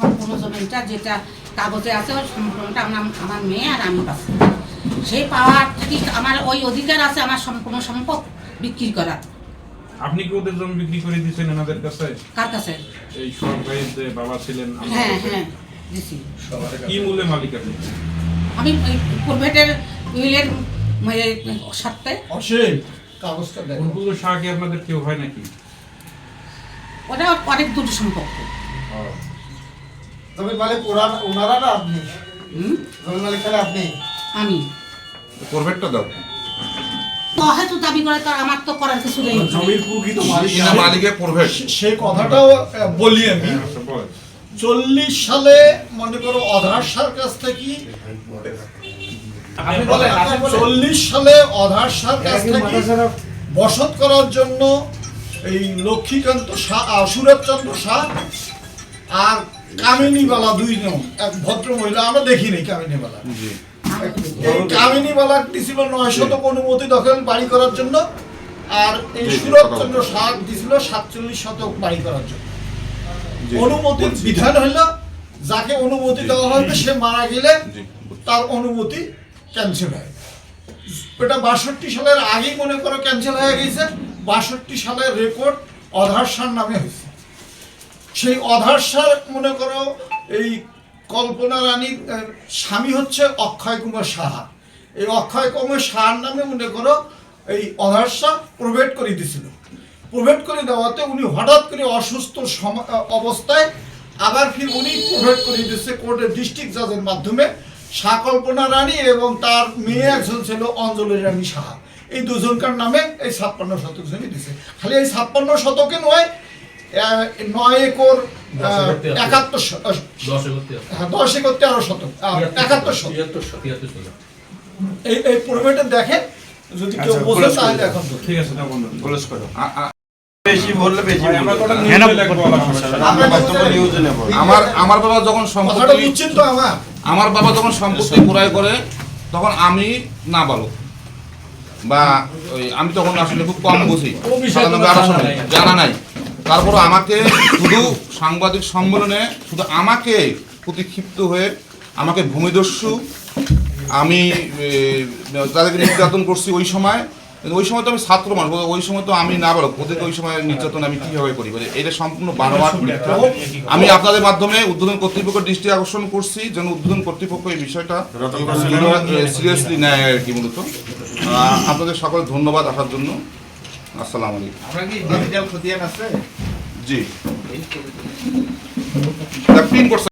সম্পূর্ণ জমিটা যেটা কাগজে আছে ওই সম্পূর্ণটা আমার আমার মেয়ে আর আমি পাচ্ছি সেই পাওয়ার থেকে আমার ওই অধিকার আছে আমার সম্পূর্ণ সম্পদ বিক্রি করার। আপনি কি ওদের জমি বিক্রি করে দিয়েছেন এনাদের কাছে? কার কাছে? এই ভাইয়ের যে বাবা ছিলেন হ্যাঁ হ্যাঁ দিছি। কি মূল্যে মালিক আপনি? আমি ওই প্রাইভেটের উইলের সাথে। অসীম কাগজটা দেখো। ফুলগুলো শাহ কি আপনাদের কেউ হয় নাকি? ওটা অনেক দূর সম্পর্ক জমির মালিক ওরা ওনারা না আপনি? জমির মালিক তাহলে আপনি? আমি। করবেটটা দাও। তো দাবি করে তো আমার তো করার কিছু নেই। জমির প্রকৃত মালিক। মালিকের করবেট। সেই কথাটাও বলি আমি। হ্যাঁ, আচ্ছা। চল্লিশ সালে মনে করো অধার সার কাছ থেকে চল্লিশ সালে অধার কাছ থেকে বসত করার জন্য এই লক্ষ্মীকান্ত শাহ আহ, সুরতচন্দ্র শাহ আর কামিনীবালা দুই জন এক ভদ্র মহিলা আমরা দেখিনি কামিনীবালা। কামিনীবালা দিছিল নয় শতক অনুমতি দখল বাড়ি করার জন্য আর এই সুরতচন্দ্র শাহ দিছিল সাতচল্লিশ শতক বাড়ি করার জন্য। অনুমতির বিধান হইল যাকে অনুমতি দেওয়া হবে সে মারা গেলে তার অনুমতি ক্যান্সেল হয়। এটা বাষট্টি সালের আগেই মনে করো ক্যান্সেল হয়ে গেছে বাষট্টি সালের রেকর্ড অধার সার নামে হয়েছে। সেই অধার মনে করো, এই কল্পনা রানীর স্বামী হচ্ছে অক্ষয় কুমার সাহা। এই অক্ষয় কুমার সাহার নামে, মনে করো, এই অধার সার প্রোভাইড করে দিছিল। প্রোভাইড করে দেওয়াতে উনি হঠাৎ করে অসুস্থ অবস্থায় আবার ফির উনি প্রোভাইড করে দিচ্ছে কোর্টের ডিস্ট্রিক্ট জাজের মাধ্যমে। শাহ কল্পনা রানী এবং তার মেয়ে একজন ছিল অঞ্জলি রানী সাহা। এই দুজনকার নামে এই ছাপ্পান্ন শতক জমি দিছে। খালি এই ছাপ্পান্ন শতকে নয় নয় একর একাত্তর শ- আহ, দশ একর তেরো শতক একাত্তর শতক। এই এই প্রোভাইডে যদি কেউ বোঝে তাহলে এখন ঠিক আছে না করো। আ- আ- বেশি বললে বেশি ভাই, আমরা বাবা যখন সম্পত্তি আমার। আমার বাবা যখন সম্পত্তি ক্রয় করে তখন আমি না বলো বা আমি তখন আসলে খুব কম বুঝি। জানা নাই। তারপর আমাকে শুধু সাংবাদিক সম্মেলনে শুধু আমাকে প্রতিক্ষিপ্ত হয়ে আমাকে ভূমিদস্যু আমি তাদেরকে নির্যাতন করছি ওই সময় ওই সময় তো আমি ছাত্র মানুষ ওই সময় তো আমি না বলো ওদেরকে ওই সময় নির্যাতন আমি কীভাবে করি? মানে এটা সম্পূর্ণ বারবার আমি আপনাদের মাধ্যমে উদ্বোধন কর্তৃপক্ষের দৃষ্টি আকর্ষণ করছি যেন উদ্বোধন কর্তৃপক্ষ এই বিষয়টা সিরিয়াসলি নেয় আর কি মূলত। আপনাদের সকলে ধন্যবাদ আসার জন্য। আসসালামু আলাইকুম। আপনার কি ডিজিটাল খতিয়ান আছে? জি। করছে